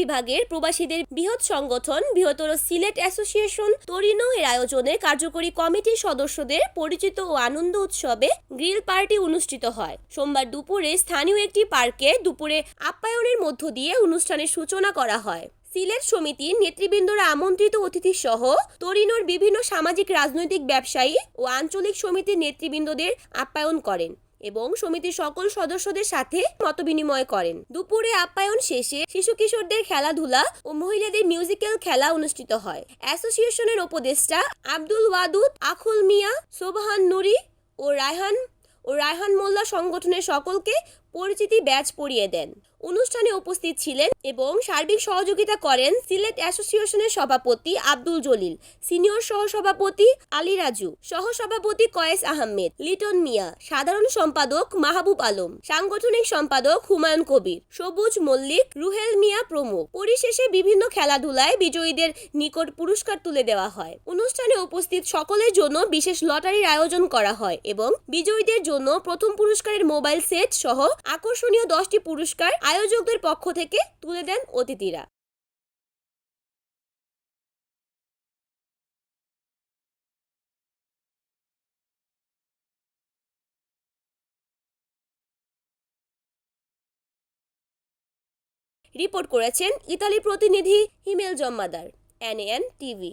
বিভাগের প্রবাসীদের বৃহৎ সংগঠন, বৃহত্তর সিলেট অ্যাসোসিয়েশন তরিনো এর আয়োজনে কার্যকরী কমিটির সদস্যদের পরিচিত ও আনন্দ উৎসবে গ্রিল পার্টি অনুষ্ঠিত হয়। সোমবার দুপুরে স্থানীয় একটি পার্কে দুপুরে আপ্যায়নের মধ্য দিয়ে অনুষ্ঠানের সূচনা করা হয়। সিলেট সমিতির নেতৃবৃন্দরা আমন্ত্রিত অতিথি সহ তরিনোর বিভিন্ন সামাজিক রাজনৈতিক ব্যবসায়ী ও আঞ্চলিক সমিতির নেতৃবৃন্দদের আপ্যায়ন করেন। এবং সমিতির সকল সদস্যদের সাথে মতবিনিময় করেন। দুপুরে আপ্যায়ন শেষে শিশু কিশোরদের খেলাধুলা ও মহিলাদের মিউজিক্যাল খেলা অনুষ্ঠিত হয়। অ্যাসোসিয়েশনের উপদেষ্টা আব্দুল ওয়াদুদ, আখুল মিয়া, সোবাহান নুরি ও রায়হান ও রায়হান মোল্লা সংগঠনের সকলকে পরিচিতি ব্যাচ পরিয়ে দেন। অনুষ্ঠানে উপস্থিত ছিলেন এবং সার্বিক সহযোগিতা করেন সিলেট অ্যাসোসিয়েশনের সভাপতি আব্দুল জলিল, সিনিয়র সহসভাপতি আলী রাজু, সহসভাপতি কয়েস আহমেদ, লিটন মিয়া, সাধারণ সম্পাদক মাহবুব আলম, সাংগঠনিক সম্পাদক হুমায়ুন কবির, সবুজ মল্লিক, রুহেল মিয়া প্রমুখ। পরিশেষে বিভিন্ন খেলাধুলায় বিজয়ীদের নিকট পুরস্কার তুলে দেওয়া হয়। অনুষ্ঠানে উপস্থিত সকলের জন্য বিশেষ লটারির আয়োজন করা হয় এবং বিজয়ীদের জন্য প্রথম পুরস্কারের মোবাইল সেট সহ আকর্ষণীয় দশটি পুরস্কার আয়োজকদের পক্ষ থেকে তুলে দেন অতিথিরা। রিপোর্ট করেছেন ইতালি প্রতিনিধি হিমেল জম্মাদার এনএন টিভি